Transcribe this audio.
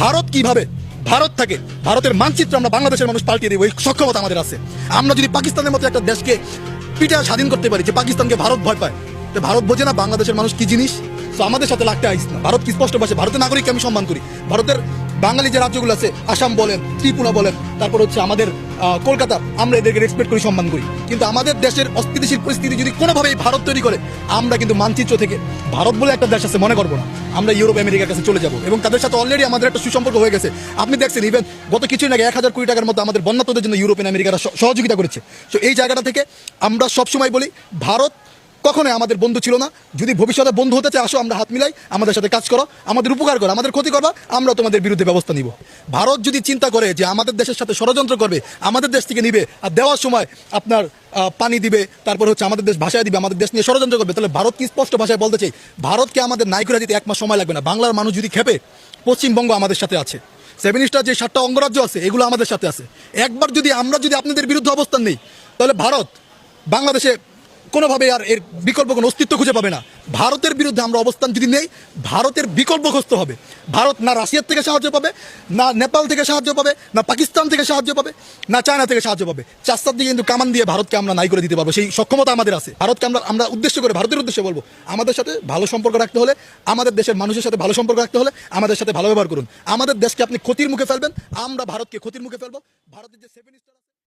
ভারত কীভাবে? ভারত থাকে ভারতের মানচিত্র আমরা বাংলাদেশের মানুষ পাল্টিয়ে দেবো, এই সক্ষমতা আমাদের আছে। আমরা যদি পাকিস্তানের মতো একটা দেশকে পিঠা স্বাধীন করতে পারি যে পাকিস্তানকে ভারত ভয় পায় তো ভারত বোঝে না বাংলাদেশের মানুষ কি জিনিস? তো আমাদের সাথে লাগতে আইস না। ভারত কি স্পষ্ট ভাষে ভারতের নাগরিককে আমি সম্মান করি। ভারতের বাঙালি যে রাজ্যগুলো আছে, আসাম বলেন, ত্রিপুরা বলেন, তারপর হচ্ছে আমাদের কলকাতা, আমরা এদেরকে রেসপেক্ট করি, সম্মান করি। কিন্তু আমাদের দেশের অস্থিতিশীল পরিস্থিতি যদি কোনোভাবেই ভারত তৈরি করে, আমরা কিন্তু মানচিত্র থেকে, ভারত বলে একটা দেশ আছে, মনে করব না, আমরা ইউরোপ, আমেরিকার কাছে চলে যাব। এবং তাদের সাথে অলরেডি আমাদের একটা সুসম্পর্ক হয়ে গেছে। আপনি দেখছেন ইভেন গত কিছুদিন আগে এক হাজার কোটি টাকার মতো আমাদের বন্যাতদের জন্য ইউরোপিয়ান আমেরিকারা সহযোগিতা করেছে। তো এই জায়গাটা থেকে আমরা সবসময় বলি, ভারত কখনোই আমাদের বন্ধু ছিল না। যদি ভবিষ্যতে বন্ধু হতে চাই আসো, আমরা হাত মিলাই আমাদের সাথে কাজ করো, আমাদের উপকার করো, আমাদের ক্ষতি করবা আমরা তোমাদের বিরুদ্ধে ব্যবস্থা নিব। ভারত যদি চিন্তা করে যে আমাদের দেশের সাথে ষড়যন্ত্র করবে, আমাদের দেশ থেকে নিবে আর দেওয়ার সময় আপনার পানি দিবে, তারপর হচ্ছে আমাদের দেশ ভাষায় দিবে, আমাদের দেশ নিয়ে ষড়যন্ত্র করবে, তাহলে ভারত কি স্পষ্ট ভাষায় বলতে চাই? ভারতকে আমাদের নায়িকরা দিতে এক মাস সময় লাগবে না। বাংলার মানুষ যদি খেপে, পশ্চিমবঙ্গ আমাদের সাথে আছে। সেভেন স্টার যে সাতটা অঙ্গরাজ্য আছে, এগুলো আমাদের সাথে আছে। একবার যদি আমরা যদি আপনাদের বিরুদ্ধে অবস্থান নেই, তাহলে ভারত বাংলাদেশে কোনোভাবে আর এর বিকল্প কোনো অস্তিত্ব খুঁজে পাবে না। ভারতের বিরুদ্ধে আমরা অবস্থান যদি নেই, ভারতের বিকল্প খুঁজতে হবে। ভারত না রাশিয়ার থেকে সাহায্য পাবে, না নেপাল থেকে সাহায্য পাবে, না পাকিস্তান থেকে সাহায্য পাবে, না চায়না থেকে সাহায্য পাবে। চাষার দিকে কিন্তু কামান দিয়ে ভারতকে আমরা নাই করে দিতে পারব। সেই সক্ষমতা আমাদের আছে। ভারতকে আমরা আমরা উদ্দেশ্য করে, ভারতের উদ্দেশ্যে বলব, আমাদের সাথে ভালো সম্পর্ক রাখতে হলে, আমাদের দেশের মানুষের সাথে ভালো সম্পর্ক রাখতে হলে, আমাদের সাথে ভালো ব্যবহার করুন। আমাদের দেশকে আপনি ক্ষতির মুখে ফেলবেন, আমরা ভারতকে ক্ষতির মুখে ফেলব। ভারতের যে সেভেন